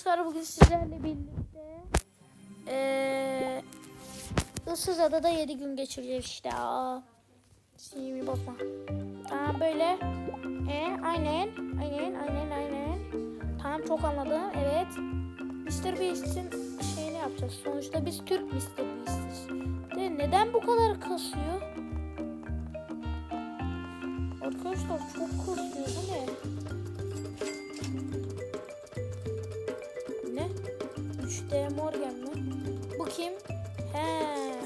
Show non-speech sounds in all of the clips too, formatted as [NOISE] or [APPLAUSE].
Arkadaşlar bugün sizlerle birlikte eee Issız Adada 7 gün geçireceğiz işte. Aa, sinirimi bozma. Tamam böyle. E, aynen. Aynen, aynen, aynen. Tamam çok anladım. Evet. Mr. Beast'in şeyini yapacağız. Sonuçta biz Türk Mr. Beast'iz. De neden bu kadar kasıyor? Arkadaşlar çok kasıyor. Bu ne? 3D Morgan mı? Bu kim? He.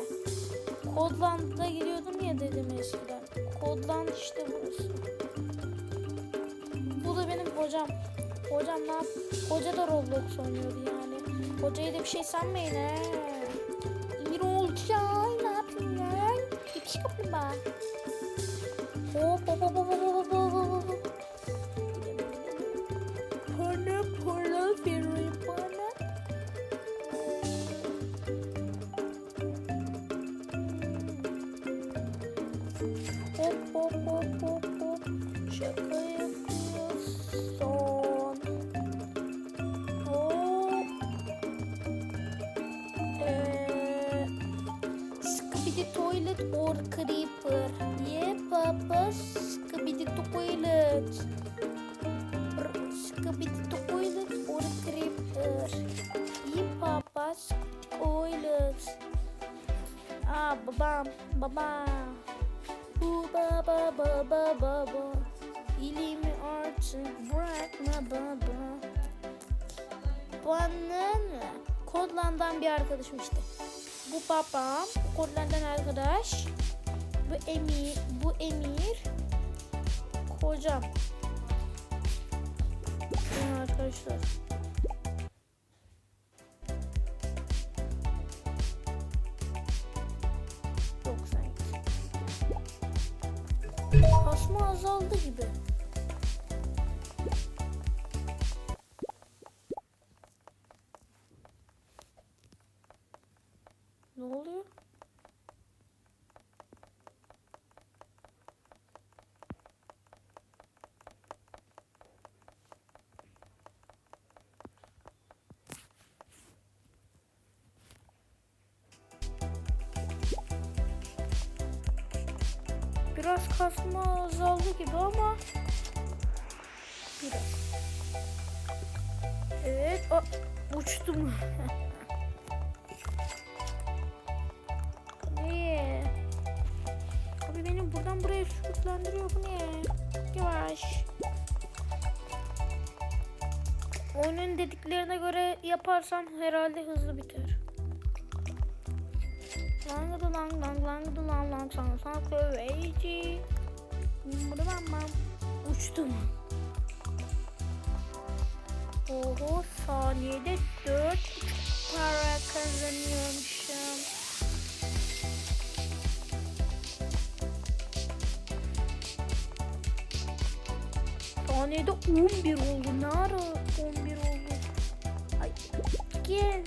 Kodland'a gidiyordum ya dedim eskiden. Kodland işte burası. Bu da benim hocam. Hocam ne yap? Hoca da Roblox oynuyordu yani. Hocayı da bir şey sanmayın he. İyi olacak. Ne yapayım lan? Bir şey hop hop hop hop hop hop hop babam. Babam. Bu baba baba baba. İlimi artık bırakma baba. Ne? Kodlandan bir arkadaşım işte. Bu babam, bu Kodlandan arkadaş. Bu Emir, bu Emir. Kocam. Arkadaşlar. Kasma azaldı gibi. Biraz kasma azaldı gibi ama biraz. Evet, o, uçtum. [LAUGHS] ne? Abi benim buradan buraya sürüklendiriyor bu ne? Yavaş. Oyunun dediklerine göre yaparsam herhalde hızlı biter. Long do long long long do long long song song crazy. Uçtum. Oho saniyede 4 para kazanıyormuşum. Saniyede 11 oldu. Ne ara 11 oldu? Ay, gel.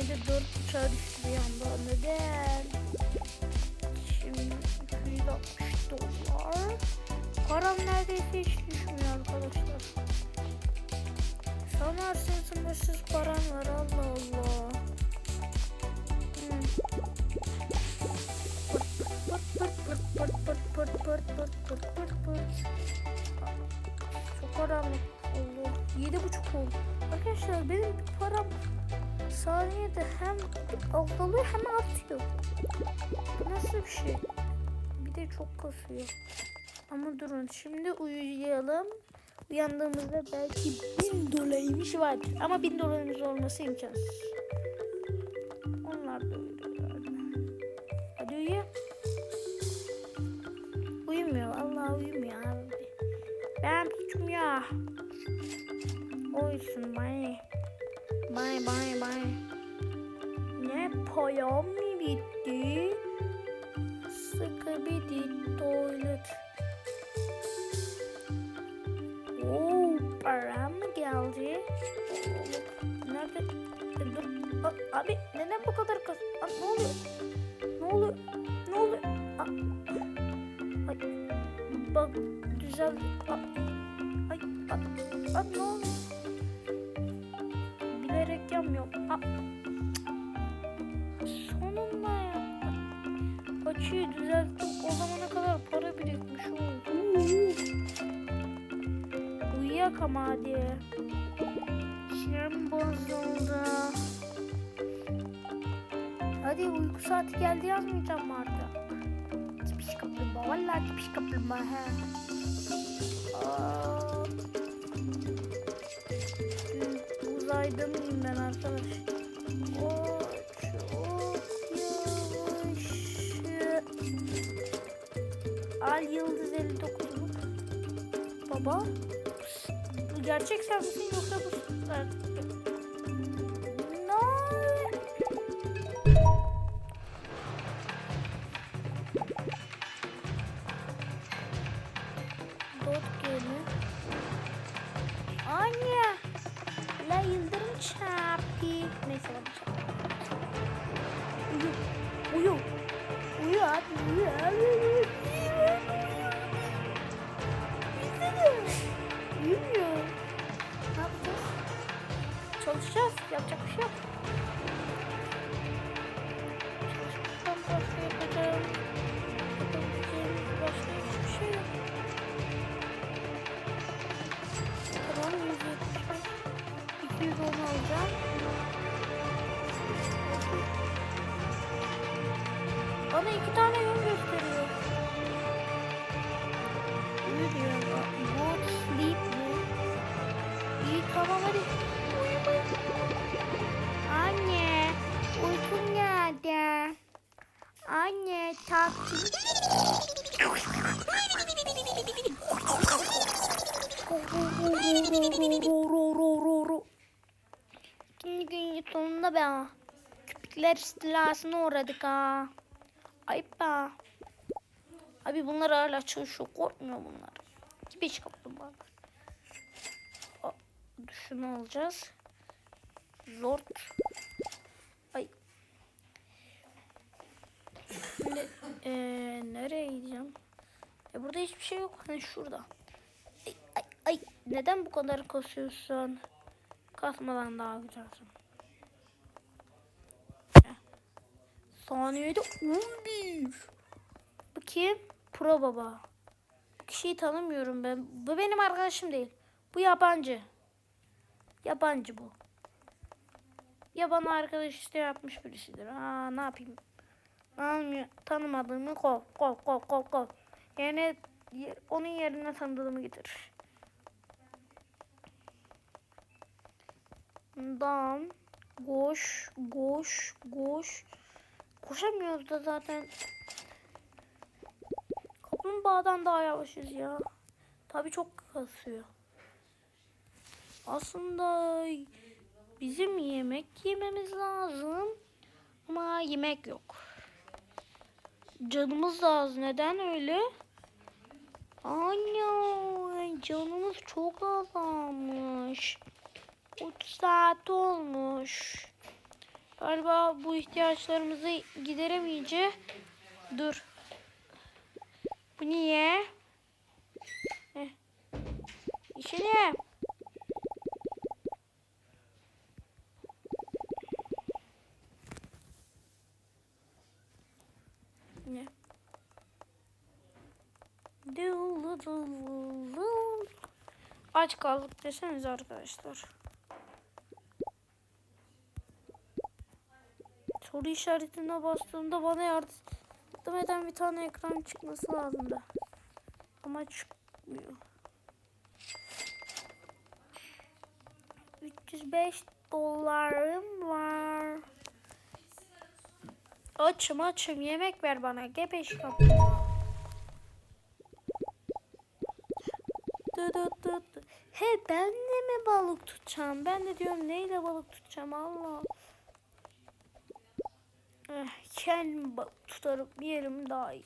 Saniyede 4 uçağa düştü bir anda. Neden? Şimdi 260 dolar. Param neredeyse hiç düşmüyor arkadaşlar. Sanarsın sınırsız param var Allah Allah. Hmm. Pırt pırt pırt pırt pırt pırt pırt pırt pırt pırt. Çok karanlık oldu. Yedi buçuk oldu. Arkadaşlar benim param saniyede hem azalıyor hem artıyor. Nasıl bir şey? Bir de çok kasıyor. Ama durun şimdi uyuyalım. Uyandığımızda belki bin dolaymış vardır. Ama bin dolarımız olması imkansız. Onlar da uyuyorlardı. Hadi uyu. Uyumuyor. Allah uyumuyor abi. Ben tutmuyor. Uyusun bana. Bye bye bye. Ne payam mı bitti? Sıkı bir tuvalet. Oo, param mı geldi? Nerede? E, Dur. Abi neden bu kadar kas? Aa, ne oluyor? Ne oluyor? Ne oluyor? Aa, Ay, bak güzel. Aa, Aa, aa, ne oldu? Bilerek yapmıyorum. Aa, sonunda yaptım. Açıyı düzelttim. O zamana kadar para birikmiş. Oo. Uyuyak ama hadi. Sinirim bozuldu. Hadi uyku saati geldi yazmayacağım artık? Tipiş kaplumbağa. Valla tipiş kaplumbağa. Aa. Mıyım ben arkadaş? O çok yavaş. Al Yıldız 59 mu? Baba? Bu gerçek sen misin yoksa bu... Ne? Chappy, nice one. Be. Köpekler istilasına uğradık ha. Ayıp be. Abi bunlar hala çalışıyor. Korkmuyor bunlar. İş kaplumbağalar. Aa, Şunu alacağız. Zor. Ay. Şimdi eee nereye gideceğim? E burada hiçbir şey yok. Hani şurada. Ay, ay, ay. Neden bu kadar kasıyorsun? Kasmadan daha güzelsin. Saniyede 11. Bu kim? Pro baba. Kişiyi tanımıyorum ben. Bu benim arkadaşım değil. Bu yabancı. Yabancı bu. Ya bana arkadaş işte yapmış birisidir. Aa ne yapayım? Almıyor. Tanımadığımı kov. Kov kov kov kov. Yani onun yerine tanıdığımı getir. Dan. Koş. Koş. Koş. Koşamıyoruz da zaten. Kaplumbağadan daha yavaşız ya. Tabii çok kasıyor. Aslında bizim yemek yememiz lazım. Ama yemek yok. Canımız az. Neden öyle? Anne canımız çok azalmış. 30 saat olmuş. Galiba bu ihtiyaçlarımızı gideremeyince dur. Bu niye? Heh. İşine. Ne? Aç kaldık deseniz arkadaşlar. Soru işaretine bastığımda bana yardım eden bir tane ekran çıkması lazımdı. Ama çıkmıyor. 305 dolarım var. Açım açım yemek ver bana gebeş kapı. He ben de mi balık tutacağım? Ben de diyorum neyle balık tutacağım Allah. Eh, kendim balık tutarım yerim daha iyi.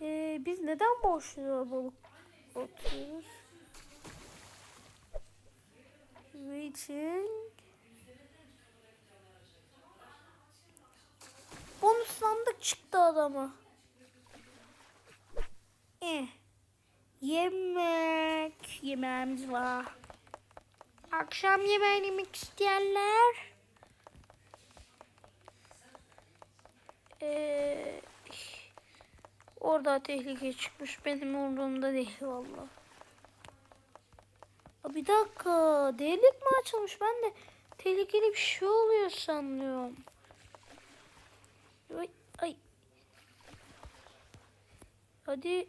Ee, biz neden boşluğa balık atıyoruz? Waiting. Bonus sandık çıktı adama. Eh. Yemek. Yemeğimiz var. Akşam yemeğini yemek isteyenler. Ee, orada tehlike çıkmış. Benim umurumda değil vallahi. Aa, Bir dakika. Delik mi açılmış? Ben de tehlikeli bir şey oluyor sanıyorum. Ay, ay. Hadi.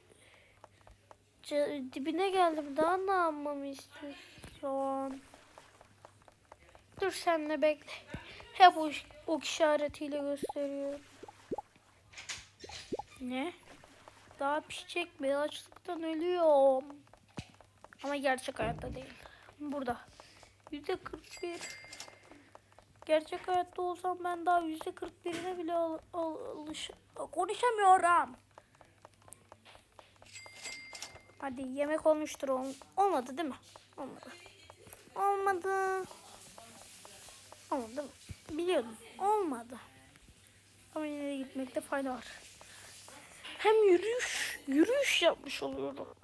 Ca- dibine geldim. Daha ne yapmamı istiyorsun? Dur senle bekle. Hep o, o işaretiyle gösteriyor. Ne? Daha pişecek mi? Açlıktan ölüyorum. Ama gerçek hayatta değil. Burada. Yüzde 41. Gerçek hayatta olsam ben daha yüzde 41'ine bile al, al, alış konuşamıyorum. Hadi yemek olmuştur. Ol- Olmadı değil mi? Olmadı. Olmadı. Olmadı. Biliyordum. Olmadı. Ama yine de gitmekte fayda var. Hem yürüyüş, yürüyüş yapmış oluyorum. [LAUGHS]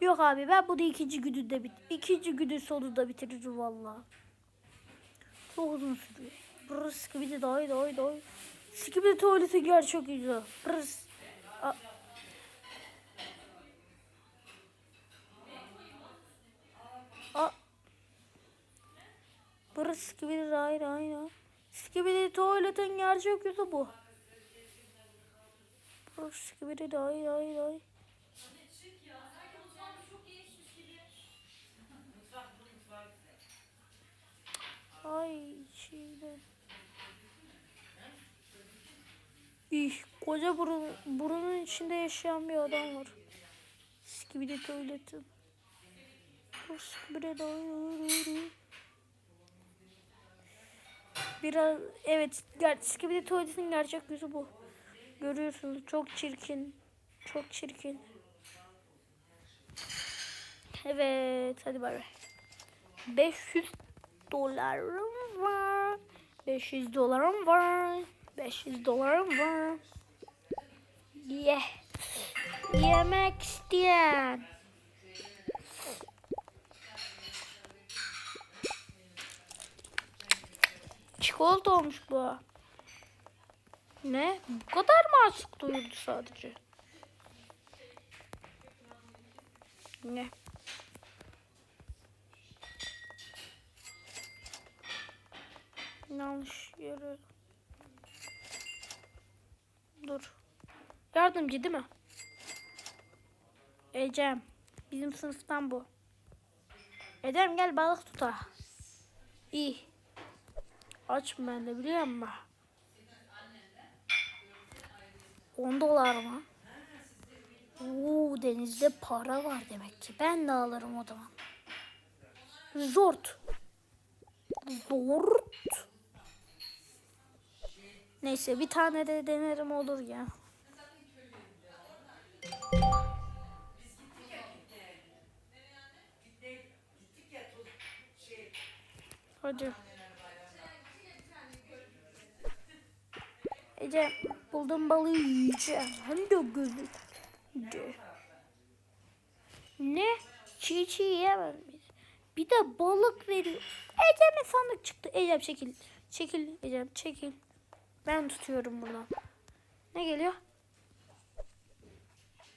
Yok abi ben bunu ikinci günü de bit ikinci günün sonunda bitiririm valla. Çok uzun sürüyor. Brıs gibi de day day day. Skibidi tuvaleti gerçek güzel. Brıs. A- Burası skibidi day day. Skibidi tuvaletin gerçek yüzü bu. Burası skibidi day day day. Ay şeyde. İh, koca burun, burunun içinde yaşayan bir adam var. Skibidi tuvaletin. Bu skibidi day Biraz evet ger skibidi tuvaletin gerçek yüzü bu. Görüyorsunuz çok çirkin. Çok çirkin. Evet hadi bay bay. 500 dolarım var. 500 dolarım var. 500 dolarım var. Ye. Yemek isteyen. Çikolata olmuş bu. Ne? Bu kadar mı açlık duyurdu sadece? Ne? Yanlış yere. Dur. Yardımcı değil mi? Ecem. Bizim sınıftan bu. Ecem gel balık tuta. İyi. Açım ben de biliyor musun? 10 dolar mı? Oo, denizde para var demek ki. Ben de alırım o zaman. Zort. Zort. Neyse bir tane de denerim olur ya. Hadi. Ece buldum balığı yiyeceğim. Hem de gözü. De. Ne? Çiğ çiğ yiyemez miyiz? Bir de balık veriyor. Ecem'e sandık çıktı. Ecem çekil. Çekil Ecem çekil. Ben tutuyorum buradan. Ne geliyor?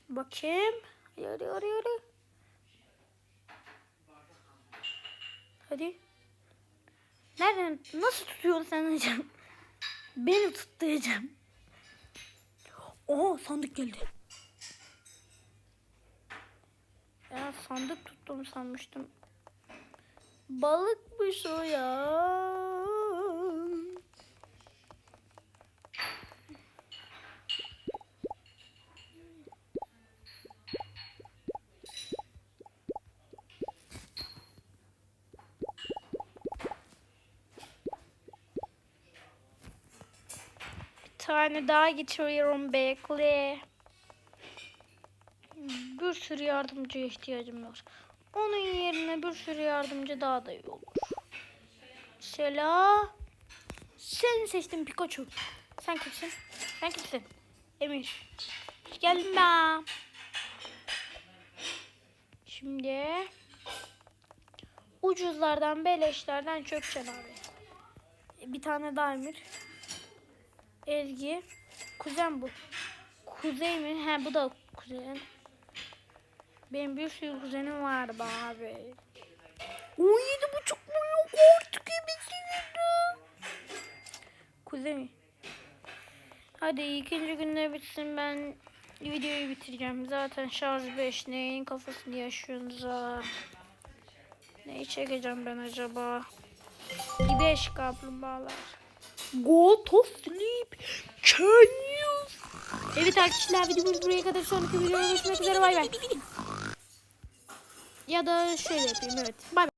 Bakayım. Hadi hadi. hadi. Hadi. Nereden? Nasıl tutuyorsun sen Ecem? Beni Ecem. Oo sandık geldi. Ya sandık tuttum sanmıştım. Balıkmış o ya. Tane daha getiriyorum bekle. Bir sürü yardımcıya ihtiyacım var. Onun yerine bir sürü yardımcı daha da iyi olur. Mesela sen seçtim Pikachu. Sen kimsin? Sen kimsin? Emir. Gelme. Şimdi ucuzlardan beleşlerden çökeceksin abi. Bir tane daha Emir. Ezgi. Kuzen bu. Kuzey mi? He bu da kuzen. Benim bir sürü kuzenim vardı abi. 17 buçuk milyon artık ebesiydi. Kuzey. Hadi ikinci günde bitsin ben videoyu bitireceğim. Zaten şarj 5 neyin kafasını yaşıyorsunuz ha. Neyi çekeceğim ben acaba? 5 kaplumbağalar. Go to sleep. Can you? Evet arkadaşlar videomuz buraya kadar sonraki videoda görüşmek üzere bay bay. Ya da şöyle yapayım evet. Bay bay.